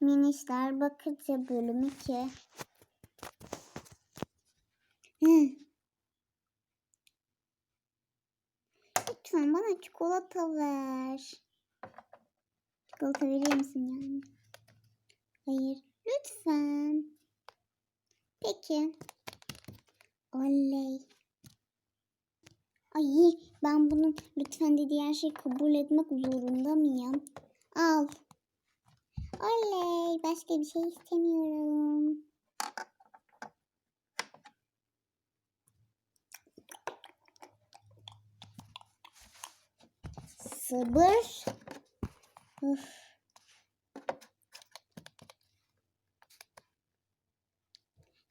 Minişler bakıcı bölüm 2. Hı. Lütfen bana çikolata ver. Çikolata verir misin yani? Hayır. Lütfen. Peki. Oley. Ay ben bunun lütfen dediği her şeyi kabul etmek zorunda mıyım? Al. Oley. Başka bir şey istemiyorum. Sabır. Uf.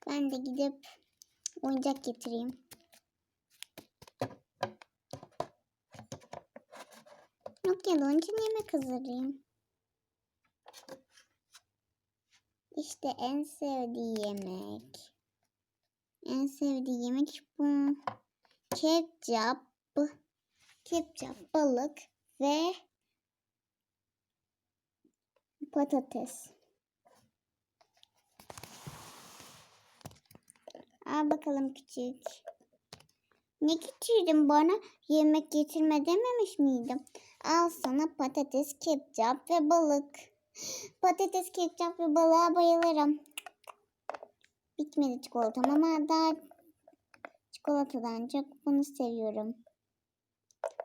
Ben de gidip oyuncak getireyim. Yok ya onun için yemek hazırlayayım. İşte en sevdiği yemek. En sevdiği yemek bu. Ketçap, ketçap, balık ve patates. Al bakalım küçük. Ne getirdin bana? Yemek getirme dememiş miydim? Al sana patates, ketçap ve balık. Patates, ketçap ve balığa bayılırım. Bitmedi çikolatam ama daha çikolatadan çok bunu seviyorum.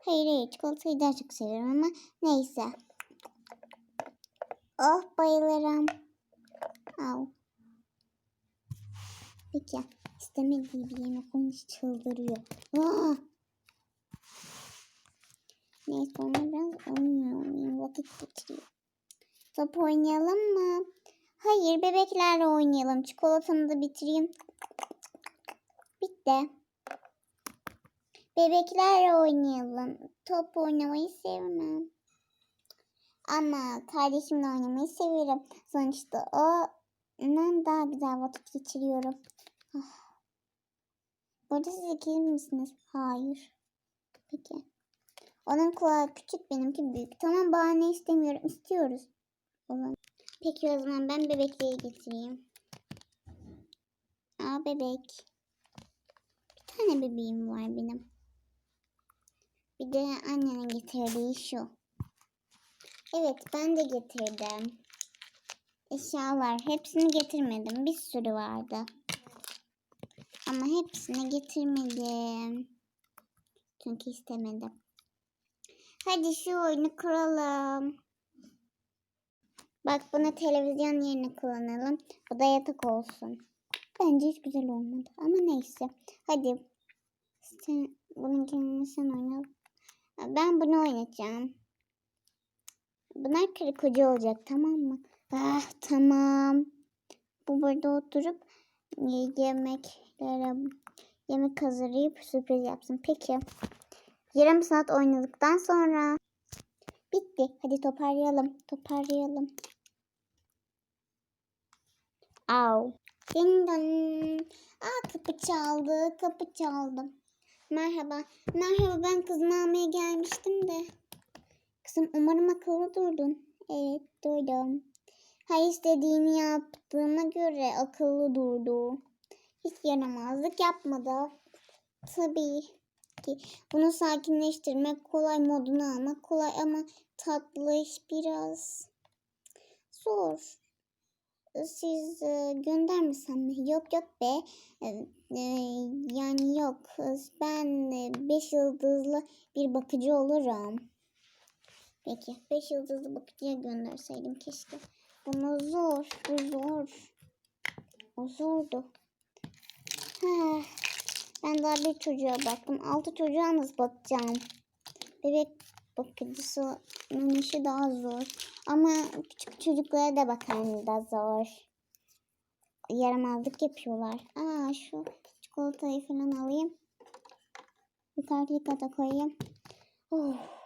Hayır hayır çikolatayı daha çok seviyorum ama neyse. Oh bayılırım. Al. Peki. İstemediği bir yemek olmuş çıldırıyor. Aa! Neyse onu biraz oynayayım. Vakit geçiriyor. Top oynayalım mı? Hayır bebeklerle oynayalım. Çikolatamı da bitireyim. Bitti. Bebeklerle oynayalım. Top oynamayı sevmem. Ama kardeşimle oynamayı severim. Sonuçta o daha güzel vakit geçiriyorum. Ah. Bu arada siz ikili misiniz? Hayır. Peki. Onun kulağı küçük benimki büyük. Tamam bahane istemiyorum. İstiyoruz. Olan. Peki o zaman ben bebekleri getireyim. Aa bebek. Bir tane bebeğim var benim. Bir de annenin getirdiği şu. Evet ben de getirdim. Eşyalar hepsini getirmedim. Bir sürü vardı. Ama hepsini getirmedim. Çünkü istemedim. Hadi şu oyunu kuralım. Bak bunu televizyon yerine kullanalım. Bu da yatak olsun. Bence hiç güzel olmadı. Ama neyse. Hadi. Sen, bunun kendini sen oyna. Ben bunu oynayacağım. Bunlar karı koca olacak tamam mı? Ah tamam. Bu burada oturup yemeklere yemek hazırlayıp sürpriz yapsın. Peki. Yarım saat oynadıktan sonra bitti. Hadi toparlayalım. Toparlayalım. Au. Ding dong. Aa kapı çaldı. Kapı çaldı. Merhaba. Merhaba ben kızımı almaya gelmiştim de. Kızım umarım akıllı durdun. Evet duydum. Her istediğimi yaptığıma göre akıllı durdu. Hiç yaramazlık yapmadı. Tabii ki bunu sakinleştirmek kolay modunu almak kolay ama tatlı iş biraz zor. Siz e, göndermesem mi? Yok yok be. E, e, yani yok. Ben 5 yıldızlı bir bakıcı olurum. Peki 5 yıldızlı bakıcıya gönderseydim keşke. Ama zor. Bu zor. O zordu. Ha, ben daha bir çocuğa baktım. Altı çocuğa nasıl bakacağım? Bebek bakıcısının işi daha zor. Ama küçük çocuklara da bakan da zor. Yaramazlık yapıyorlar. Aa şu çikolatayı falan alayım. Yukarıya kata koyayım. Oh.